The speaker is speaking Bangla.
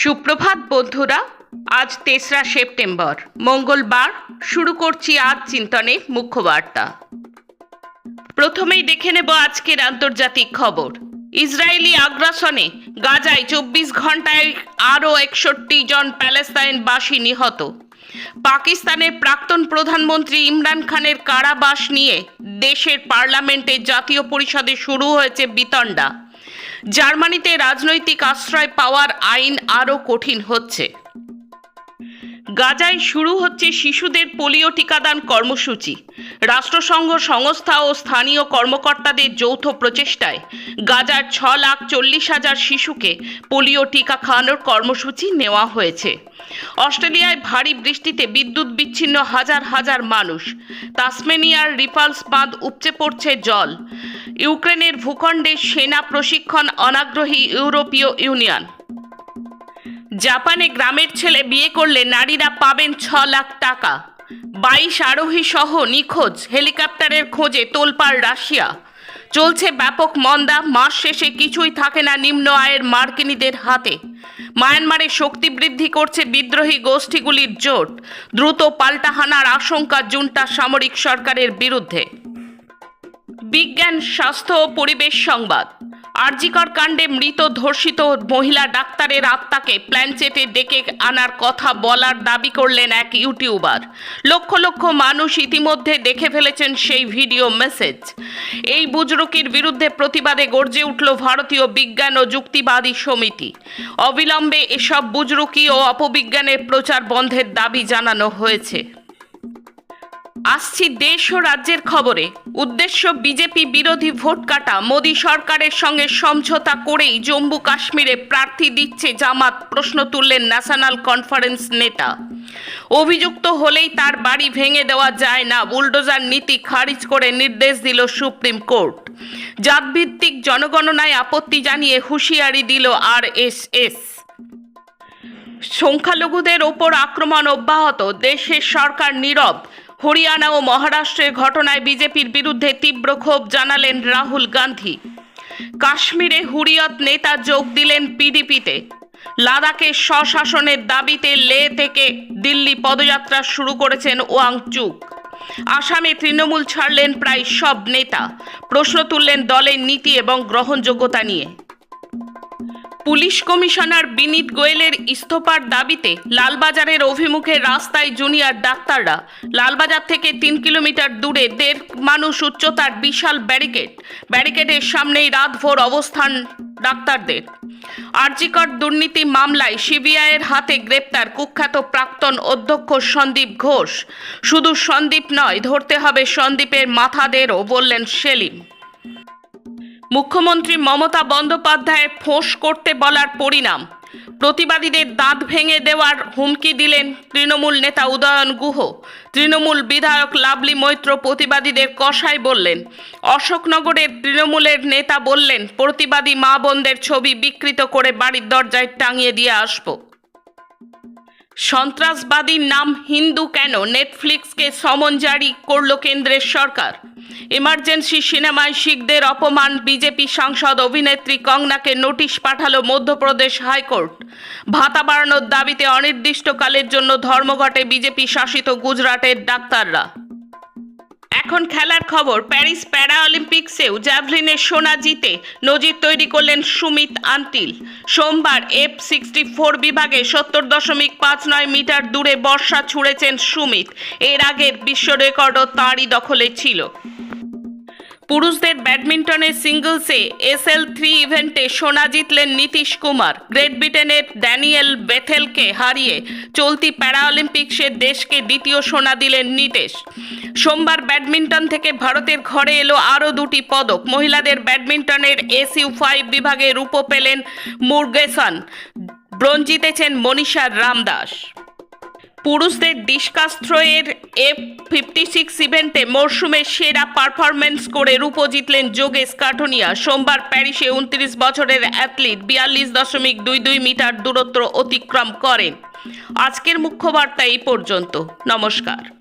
সুপ্রভাত, বন্ধুরা। আজ তেসরা সেপ্টেম্বর। মঙ্গলবার। শুরু করছি আজ চিন্তনে মুখ্য বার্তা প্রথমেই দেখে নেব আজকের আন্তর্জাতিক খবর। ইসরায়েলি আগ্রাসনে গাজায় চব্বিশ ঘন্টায় আরও একষট্টি জন প্যালেস্তাইনবাসী নিহত। পাকিস্তানের প্রাক্তন প্রধানমন্ত্রী ইমরান খানের কারাবাস নিয়ে দেশের পার্লামেন্টে জাতীয় পরিষদে শুরু হয়েছে বিতণ্ডা। জার্মানিতে রাজনৈতিক আশ্রয় পাওয়ার আইন আরও কঠিন হচ্ছে। গাজায় শুরু হচ্ছে শিশুদের পোলিও টিকাদান কর্মসূচি। রাষ্ট্রসংঘ সংস্থা ও স্থানীয় কর্মকর্তাদের যৌথ প্রচেষ্টায় গাজার ছ লাখ চল্লিশ হাজার শিশুকে পোলিও টিকা খাওয়ানোর কর্মসূচি নেওয়া হয়েছে। অস্ট্রেলিয়ায় ভারী বৃষ্টিতে বিদ্যুৎ বিচ্ছিন্ন হাজার হাজার মানুষ। তাসমেনিয়ার রিপালস বাঁধ উপচে পড়ছে জল। ইউক্রেনের ভূখণ্ডে সেনা প্রশিক্ষণ অনাগ্রহী ইউরোপীয় ইউনিয়ন। জাপানে গ্রামের ছেলে বিয়ে করলে নারীরা পাবেন ছ লাখ টাকা। বাইশ আরোহী সহ নিখোঁজ হেলিকপ্টারের খোঁজে তোলপাড় রাশিয়া। চলছে ব্যাপক মন্দা, মাস শেষে কিছুই থাকে না নিম্ন আয়ের মার্কিনীদের হাতে। মায়ানমারে শক্তি বৃদ্ধি করছে বিদ্রোহী গোষ্ঠীগুলির জোট। দ্রুত পাল্টাহানার আশঙ্কা জুনটা সামরিক সরকারের বিরুদ্ধে। বিজ্ঞান, স্বাস্থ্য ও পরিবেশ সংবাদ। আরজিকর কাণ্ডে মৃত ধর্ষিত মহিলা ডাক্তারের আত্মাকে প্ল্যানচেটে ডেকে আনার কথা বলার দাবি করলেন এক ইউটিউবার। লক্ষ লক্ষ মানুষ ইতিমধ্যে দেখে ফেলেছেন সেই ভিডিও মেসেজ। এই বুজরুকির বিরুদ্ধে প্রতিবাদে গর্জে উঠল ভারতীয় বিজ্ঞান ও যুক্তিবাদী সমিতি। অবিলম্বে এসব বুজরুকি ও অপবিজ্ঞানের প্রচার বন্ধের দাবি জানানো হয়েছে। আসছি দেশ ও রাজ্যের খবরে। উদ্দেশ্য বিজেপি বিরোধী ভোট কাটা। মোদী সরকারের সঙ্গে সমঝোতা করেই জম্মু কাশ্মীরে প্রার্থী দিচ্ছে জামাত, প্রশ্ন তুললেন ন্যাশনাল কনফারেন্স নেতা। অভিযুক্ত হলেই তার বাড়ি ভেঙে দেওয়া যায় না, বুলডোজার নীতি খারিজ করে নির্দেশ দিল সুপ্রিম কোর্ট। জাতভিত্তিক জনগণনায় আপত্তি জানিয়ে হুঁশিয়ারি দিল আর এস এস সংখ্যালঘুদের ওপর আক্রমণ অব্যাহত, দেশের সরকার নীরব। হরিয়ানা ও মহারাষ্ট্রের ঘটনায় বিজেপির বিরুদ্ধে তীব্র ক্ষোভ জানালেন রাহুল গান্ধী। কাশ্মীরে হুরিয়ত নেতা যোগ দিলেন পিডিপিতে। লাদাখে স্বশাসনের দাবিতে লে থেকে দিল্লি পদযাত্রা শুরু করেছেন ওয়াংচুক আসামে তৃণমূল ছাড়লেন প্রায় সব নেতা। প্রশ্ন তুললেন দলের নীতি এবং গ্রহণযোগ্যতা নিয়ে। পুলিশ কমিশনার বিনীত গোয়েলের ইস্তফার দাবিতে লালবাজারের অভিমুখে রাস্তায় জুনিয়র ডাক্তাররা। লালবাজার থেকে তিন কিলোমিটার দূরে দেড় মানুষ উচ্চতার বিশাল ব্যারিকেড। ব্যারিকেডের সামনেই রাতভর অবস্থান ডাক্তারদের। আরজিকর দুর্নীতি মামলায় সিবিআইয়ের হাতে গ্রেপ্তার কুখ্যাত প্রাক্তন অধ্যক্ষ সন্দীপ ঘোষ। শুধু সন্দীপ নয়, ধরতে হবে সন্দীপের মাথাদেরও, বললেন সেলিম। মুখ্যমন্ত্রী মমতা বন্দ্যোপাধ্যায়ের ফোঁস করতে বলার পরিণাম। প্রতিবাদীদের দাঁত ভেঙে দেওয়ার হুমকি দিলেন তৃণমূল নেতা উদয়ন গুহ। তৃণমূল বিধায়ক লাভলি মৈত্র প্রতিবাদীদের কষাই বললেন, অশোকনগরের তৃণমূলের নেতা বললেন, প্রতিবাদী মা বোনদের ছবি বিকৃত করে বাড়ির দরজায় টাঙিয়ে দিয়ে আসব। সন্ত্রাসবাদীর নাম হিন্দু কেন? নেটফ্লিক্সকে সমন জারি করল কেন্দ্রের সরকার। ইমার্জেন্সি সিনেমায় শিখদের অপমান, বিজেপি সাংসদ অভিনেত্রী কংনাকে নোটিশ পাঠালো মধ্যপ্রদেশ হাইকোর্ট। ভাতা বাড়ানোর দাবিতে অনির্দিষ্টকালের জন্য ধর্মঘটে বিজেপি শাসিত গুজরাটের ডাক্তাররা। এখন খেলার খবর, প্যারিস প্যারা অলিম্পিক্সেও জ্যাভলিনের সোনা জিতে নজির তৈরি করলেন সুমিত আন্টিল। সোমবার এফ সিক্সটি ফোর বিভাগে সত্তর দশমিক পাঁচ নয় মিটার দূরে বর্ষা ছুঁড়েছেন সুমিত। এর আগের বিশ্ব রেকর্ডও তাঁরই দখলে ছিল। পুরুষদের ব্যাডমিন্টনের সিঙ্গলসে এসএল থ্রি ইভেন্টে সোনা জিতলেন নীতিশ কুমার। গ্রেট ব্রিটেনের ড্যানিয়েল বেথেলকে হারিয়ে চলতি প্যারাঅলিম্পিক্সে দেশকে দ্বিতীয় সোনা দিলেন নীতেশ। সোমবার ব্যাডমিন্টন থেকে ভারতের ঘরে এলো আরও দুটি পদক। মহিলাদের ব্যাডমিন্টনের এসইউ ফাইভ বিভাগে রূপো পেলেন মুরগেসন। ব্রোঞ্জ জিতেছেন মনীষার রামদাস। পুরুষদের ডিসকাস থ্রোয়ের এফ ফিফটি সিক্স ইভেন্টে মরশুমের সেরা পারফরমেন্স করে রূপো জিতলেন যোগেশ কাঠুনিয়া। সোমবার প্যারিসে উনত্রিশ বছরের অ্যাথলিট বিয়াল্লিশ দশমিক দুই দুই মিটার দূরত্ব অতিক্রম করেন। আজকের মুখ্য বার্তা এই পর্যন্ত। নমস্কার।